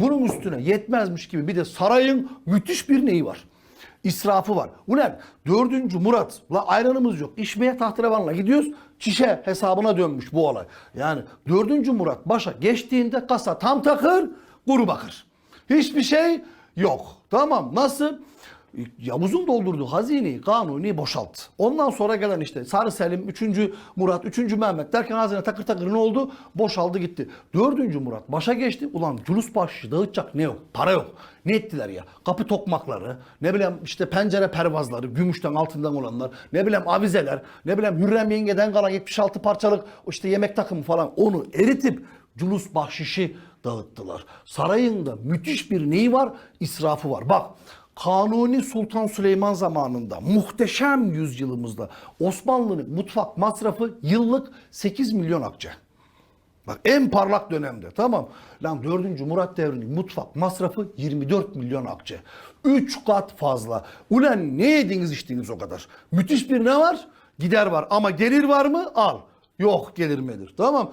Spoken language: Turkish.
Bunun üstüne yetmezmiş gibi bir de sarayın müthiş bir neyi var? İsrafı var. Ulan 4. Murat la ayranımız yok. İçmeye tahterevanla gidiyoruz. Çişe hesabına dönmüş bu olay. Yani 4. Murat başa geçtiğinde kasa tam takır, kuru bakır. Hiçbir şey yok. Tamam nasıl? Yavuz'un doldurduğu hazineyi kanuni boşalttı. Ondan sonra gelen işte Sarı Selim, 3. Murat, 3. Mehmet derken hazine takır takır ne oldu? Boşaldı gitti. 4. Murat başa geçti. Ulan Culus başı dağıtacak ne yok? Para yok. Ne ettiler ya? Kapı tokmakları, ne bileyim işte pencere pervazları, gümüşten altından olanlar, ne bileyim avizeler, ne bileyim Hürrem Yenge'den kalan 76 parçalık işte yemek takımı falan onu eritip Culus bahşişi dağıttılar. Sarayında müthiş bir neyi var? İsrafı var. Bak Kanuni Sultan Süleyman zamanında muhteşem yüzyılımızda Osmanlı'nın mutfak masrafı yıllık 8 milyon akçe. Bak en parlak dönemde tamam. Lan 4. Murat devrinin mutfak masrafı 24 milyon akçe. 3 kat fazla. Ulan ne yediniz içtiniz o kadar? Müthiş bir ne var? Gider var ama gelir var mı? Al. Yok gelir melir. Tamam.